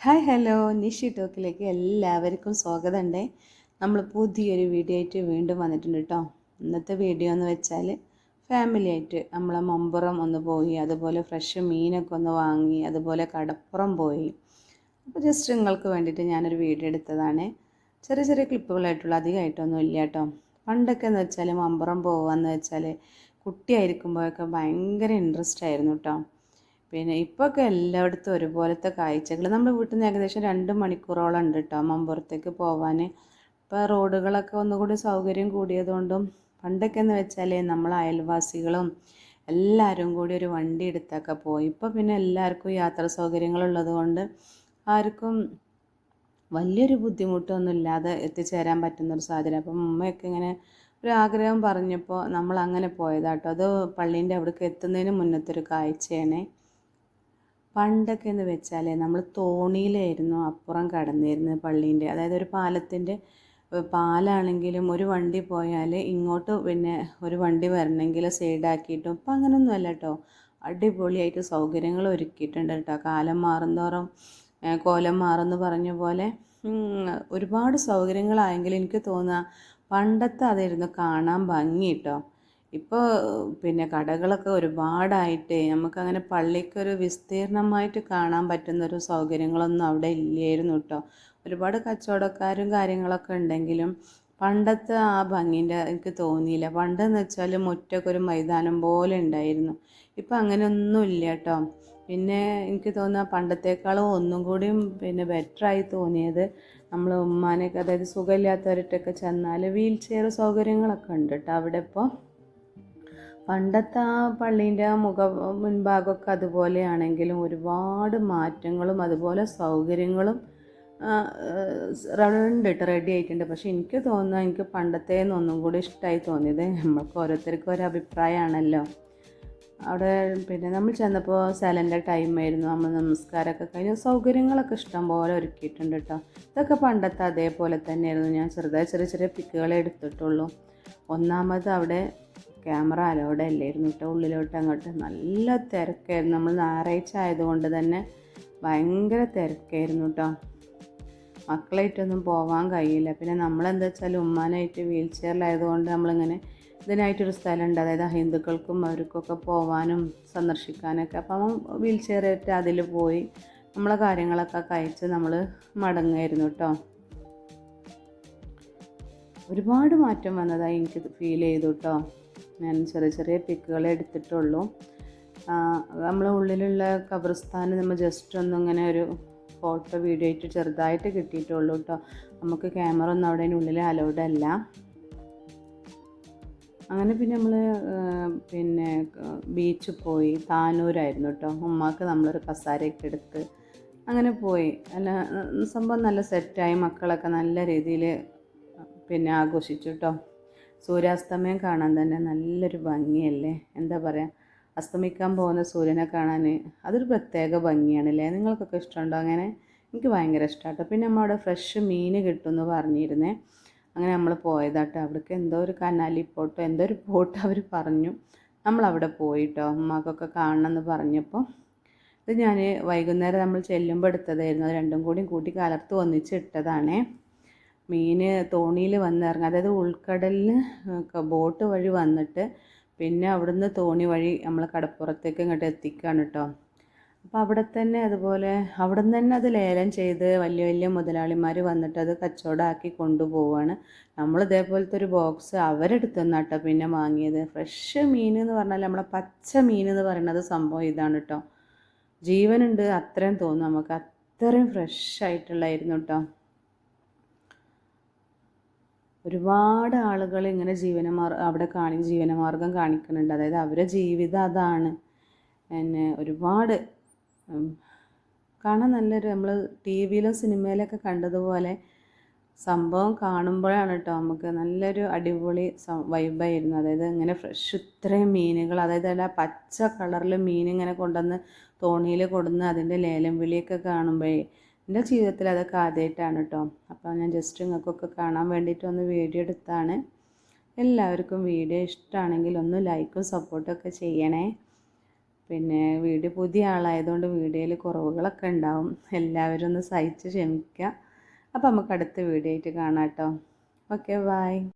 Hi hello Nishi ടോക്കിലേക്ക് എല്ലാവർക്കും സ്വാഗതമുണ്ട്. നമ്മൾ പുതിയൊരു വീഡിയോ ആയിട്ട് വീണ്ടും വന്നിട്ടുണ്ട് കേട്ടോ ഇന്നത്തെ വീഡിയോ എന്ന് വെച്ചാൽ ഫാമിലി ആയിട്ട് നമ്മളെ മമ്പുറം ഒന്ന് പോയി അതുപോലെ ഫ്രഷ് മീനൊക്കെ ഒന്ന് വാങ്ങി അതുപോലെ കടപ്പുറം പോയി. അപ്പോൾ ജസ്റ്റ് നിങ്ങൾക്ക് വേണ്ടിയിട്ട് ഞാനൊരു വീഡിയോ എടുത്തതാണ്. ചെറിയ ചെറിയ ക്ലിപ്പുകളായിട്ടുള്ള അധികമായിട്ടൊന്നും ഇല്ല കേട്ടോ പണ്ടൊക്കെ എന്ന് വെച്ചാൽ മമ്പുറം പോകുക എന്ന് വെച്ചാൽ കുട്ടിയായിരിക്കുമ്പോഴൊക്കെ ഭയങ്കര ഇൻട്രസ്റ്റ് ആയിരുന്നു കേട്ടോ പിന്നെ ഇപ്പോഴൊക്കെ എല്ലായിടത്തും ഒരുപോലത്തെ കാഴ്ചകൾ നമ്മുടെ വീട്ടിൽ നിന്ന് ഏകദേശം രണ്ട് മണിക്കൂറോളം ഉണ്ട് കേട്ടോ മമ്പുറത്തേക്ക് പോവാൻ ഇപ്പോൾ റോഡുകളൊക്കെ ഒന്നുകൂടി സൗകര്യം കൂടിയതുകൊണ്ടും പണ്ടൊക്കെ എന്ന് വെച്ചാൽ നമ്മൾ അയൽവാസികളും എല്ലാവരും കൂടി ഒരു വണ്ടി എടുത്തൊക്കെ പോയി. ഇപ്പോൾ പിന്നെ എല്ലാവർക്കും യാത്രാ സൗകര്യങ്ങളുള്ളത് കൊണ്ട് ആർക്കും വലിയൊരു ബുദ്ധിമുട്ടൊന്നും ഇല്ലാതെ എത്തിച്ചേരാൻ പറ്റുന്നൊരു സാഹചര്യം. അപ്പം ഉമ്മയൊക്കെ ഇങ്ങനെ ഒരു ആഗ്രഹം പറഞ്ഞപ്പോൾ നമ്മൾ അങ്ങനെ പോയതാട്ടോ അത് പള്ളീന്റെ അവിടേക്ക് എത്തുന്നതിന് മുന്നത്തെ ഒരു കാഴ്ചയാണ്. പണ്ടൊക്കെ എന്ന് വെച്ചാൽ നമ്മൾ തോണിയിലായിരുന്നു അപ്പുറം കടന്നിരുന്നത് പള്ളീന്റെ. അതായത് ഒരു പാലത്തിന്റെ പാലാണെങ്കിലും ഒരു വണ്ടി പോയാൽ ഇങ്ങോട്ട് പിന്നെ ഒരു വണ്ടി വരണമെങ്കിൽ സൈഡാക്കിയിട്ടും ഇപ്പം അങ്ങനെയൊന്നും അല്ല കേട്ടോ അടിപൊളിയായിട്ട് സൗകര്യങ്ങൾ ഒരുക്കിയിട്ടുണ്ട് കേട്ടോ കാലം മാറുന്തോറും കോലം മാറുമെന്ന് പറഞ്ഞ പോലെ ഒരുപാട് സൗകര്യങ്ങളായെങ്കിൽ എനിക്ക് തോന്നുക പണ്ടത്തെ അതായിരുന്നു കാണാൻ ഭംഗി കേട്ടോ ഇപ്പോൾ പിന്നെ കടകളൊക്കെ ഒരുപാടായിട്ട് നമുക്കങ്ങനെ പള്ളിക്കൊരു വിസ്തീർണമായിട്ട് കാണാൻ പറ്റുന്നൊരു സൗകര്യങ്ങളൊന്നും അവിടെ ഇല്ലായിരുന്നു കേട്ടോ ഒരുപാട് കച്ചവടക്കാരും കാര്യങ്ങളൊക്കെ ഉണ്ടെങ്കിലും പണ്ടത്തെ ആ ഭംഗിന്റെ എനിക്ക് തോന്നിയില്ല. പണ്ടെന്ന് വെച്ചാൽ മുറ്റൊക്കെ ഒരു മൈതാനം പോലെ ഉണ്ടായിരുന്നു. ഇപ്പം അങ്ങനെയൊന്നും ഇല്ല കേട്ടോ പിന്നെ എനിക്ക് തോന്നുക പണ്ടത്തേക്കാളും ഒന്നും കൂടിയും പിന്നെ ബെറ്ററായി തോന്നിയത് നമ്മൾ ഉമ്മാനൊക്കെ അതായത് സുഖമില്ലാത്തവരിട്ടൊക്കെ ചെന്നാൽ വീൽ ചെയർ സൗകര്യങ്ങളൊക്കെ ഉണ്ട് കേട്ടോ അവിടെ ഇപ്പോൾ പണ്ടത്തെ ആ പള്ളീന്റെ ആ മുഖ മുൻഭാഗമൊക്കെ അതുപോലെയാണെങ്കിലും ഒരുപാട് മാറ്റങ്ങളും അതുപോലെ സൗകര്യങ്ങളും ഉണ്ട് റെഡി ആയിട്ടുണ്ട്. പക്ഷേ എനിക്ക് തോന്നുന്നത് എനിക്ക് പണ്ടത്തേന്ന് ഒന്നും കൂടി ഇഷ്ടമായി തോന്നിയത് നമ്മൾക്ക് ഓരോരുത്തർക്കും ഒരു അഭിപ്രായമാണല്ലോ. അവിടെ പിന്നെ നമ്മൾ ചെന്നപ്പോൾ സലന്റെ ടൈമായിരുന്നു നമ്മൾ നമസ്കാരമൊക്കെ കഴിഞ്ഞ്. സൗകര്യങ്ങളൊക്കെ ഇഷ്ടം പോലെ ഒരുക്കിയിട്ടുണ്ട് കേട്ടോ. ഇതൊക്കെ പണ്ടത്തെ അതേപോലെ തന്നെയായിരുന്നു. ഞാൻ ചെറുതായി ചെറിയ ചെറിയ പിക്കുകളെ എടുത്തിട്ടുള്ളൂ. ഒന്നാമത് അവിടെ ക്യാമറ അലോഡ് അല്ലായിരുന്നു. കേട്ടോ ഉള്ളിലോട്ട് അങ്ങോട്ട് നല്ല തിരക്കായിരുന്നു. നമ്മൾ ഞായറാഴ്ച ആയതുകൊണ്ട് തന്നെ ഭയങ്കര തിരക്കായിരുന്നു കേട്ടോ മക്കളായിട്ടൊന്നും പോകാൻ കഴിയില്ല. പിന്നെ നമ്മളെന്താ വെച്ചാൽ ഉമ്മാനായിട്ട് വീൽ ചെയറിലായതുകൊണ്ട് നമ്മളിങ്ങനെ ഇതിനായിട്ടൊരു സ്ഥലമുണ്ട്. അതായത് ഹിന്ദുക്കൾക്കും അവർക്കൊക്കെ പോവാനും സന്ദർശിക്കാനൊക്കെ. അപ്പം വീൽ ചെയറിട്ട് അതിൽ പോയി നമ്മളെ കാര്യങ്ങളൊക്കെ കഴിച്ച് നമ്മൾ മടങ്ങായിരുന്നു കേട്ടോ ഒരുപാട് മാറ്റം വന്നതായി എനിക്ക് ഫീൽ ചെയ്തു കേട്ടോ ഞാൻ ചെറിയ ചെറിയ പിക്കുകൾ എടുത്തിട്ടുള്ളൂ. നമ്മളെ ഉള്ളിലുള്ള കബർസ്ഥാനം നമ്മൾ ജസ്റ്റ് ഒന്ന് ഇങ്ങനെ ഒരു ഫോട്ടോ വീഡിയോ ആയിട്ട് ചെറുതായിട്ട് കിട്ടിയിട്ടുള്ളൂ കേട്ടോ നമുക്ക് ക്യാമറ ഒന്നും അവിടെ ഉള്ളിൽ അലൗഡ് അല്ല. അങ്ങനെ പിന്നെ നമ്മൾ പിന്നെ ബീച്ച് പോയി. താനൂരായിരുന്നു കേട്ടോ ഉമ്മാക്ക് നമ്മളൊരു കസാരയൊക്കെ എടുത്ത് അങ്ങനെ പോയി. അല്ല സംഭവം നല്ല സെറ്റായി മക്കളൊക്കെ നല്ല രീതിയിൽ പിന്നെ ആഘോഷിച്ചു കേട്ടോ സൂര്യാസ്തമയം കാണാൻ തന്നെ നല്ലൊരു ഭംഗിയല്ലേ? എന്താ പറയുക അസ്തമിക്കാൻ പോകുന്ന സൂര്യനെ കാണാൻ അതൊരു പ്രത്യേക ഭംഗിയാണല്ലേ? നിങ്ങൾക്കൊക്കെ ഇഷ്ടമുണ്ടോ അങ്ങനെ? എനിക്ക് ഭയങ്കര ഇഷ്ടമാട്ടോ. പിന്നെ നമ്മളവിടെ ഫ്രഷ് മീൻ കിട്ടുമെന്ന് പറഞ്ഞിരുന്നേ. അങ്ങനെ നമ്മൾ പോയതാട്ടോ. അവിടേക്ക് എന്തോ ഒരു കനാലി പോട്ടോ എന്തോ ഒരു പോട്ട് അവർ പറഞ്ഞു. നമ്മളവിടെ പോയിട്ടോ ഉമ്മാക്കൊക്കെ കാണണമെന്ന് പറഞ്ഞപ്പോൾ ഇത് ഞാൻ വൈകുന്നേരം നമ്മൾ ചെല്ലുമ്പോൾ എടുത്തതായിരുന്നു. രണ്ടും കൂടി കൂട്ടി കലർത്ത് ഒന്നിച്ച് ഇട്ടതാണേ. മീൻ തോണിയിൽ വന്നിറങ്ങി അതായത് ഉൾക്കടലിൽ ബോട്ട് വഴി വന്നിട്ട് പിന്നെ അവിടുന്ന് തോണി വഴി നമ്മൾ കടപ്പുറത്തേക്ക് ഇങ്ങോട്ട് എത്തിക്കുകയാണ് കേട്ടോ അപ്പോൾ അവിടെ തന്നെ അതുപോലെ അവിടെ നിന്ന് തന്നെ അത് ലേലം ചെയ്ത് വലിയ വലിയ മുതലാളിമാർ വന്നിട്ട് അത് കച്ചവടമാക്കി കൊണ്ടുപോവാണ്. നമ്മൾ ഇതേപോലത്തെ ഒരു ബോക്സ് അവരെടുത്ത് കേട്ടോ പിന്നെ വാങ്ങിയത്. ഫ്രഷ് മീൻ എന്ന് പറഞ്ഞാൽ നമ്മളെ പച്ച മീൻ എന്ന് പറയുന്നത് സംഭവം ഇതാണ് കേട്ടോ ജീവനുണ്ട് അത്രയും തോന്നും നമുക്ക്. അത്രയും ഫ്രഷ് ആയിട്ടുള്ളായിരുന്നു കേട്ടോ ഒരുപാട് ആളുകൾ ഇങ്ങനെ ജീവനമാർ അവിടെ കാണി ജീവനമാർഗം കാണിക്കുന്നുണ്ട്. അതായത് അവരെ ജീവിതം അതാണ്. പിന്നെ ഒരുപാട് കാണാൻ നല്ലൊരു നമ്മൾ ടി വിയിലും സിനിമയിലൊക്കെ കണ്ടതുപോലെ സംഭവം കാണുമ്പോഴാണ് കേട്ടോ നമുക്ക് നല്ലൊരു അടിപൊളി വൈബായിരുന്നു അതായത് ഇങ്ങനെ ഫ്രഷ് ഇത്രയും മീനുകൾ അതായത് അല്ല പച്ച കളറിൽ മീൻ ഇങ്ങനെ കൊണ്ടുവന്ന് തോണിയിൽ കൊണ്ടുവന്ന് അതിന്റെ ലേലം വിളിയൊക്കെ കാണുമ്പോഴേ എന്റെ ജീവിതത്തിൽ അതൊക്കെ ആദ്യമായിട്ടാണ് കേട്ടോ അപ്പോൾ ഞാൻ ജസ്റ്റ് നിങ്ങൾക്കൊക്കെ കാണാൻ വേണ്ടിയിട്ട് ഒന്ന് വീഡിയോ എടുത്താണ്. എല്ലാവർക്കും വീഡിയോ ഇഷ്ടമാണെങ്കിൽ ഒന്ന് ലൈക്കും സപ്പോർട്ടൊക്കെ ചെയ്യണേ. പിന്നെ വീഡിയോ പുതിയ ആളായതുകൊണ്ട് വീഡിയോയിൽ കുറവുകളൊക്കെ ഉണ്ടാവും. എല്ലാവരും ഒന്ന് സഹിച്ച് ക്ഷമിക്കുക. അപ്പോൾ നമുക്ക് അടുത്ത വീഡിയോ ആയിട്ട് കാണാം കേട്ടോ ഓക്കെ ബായ്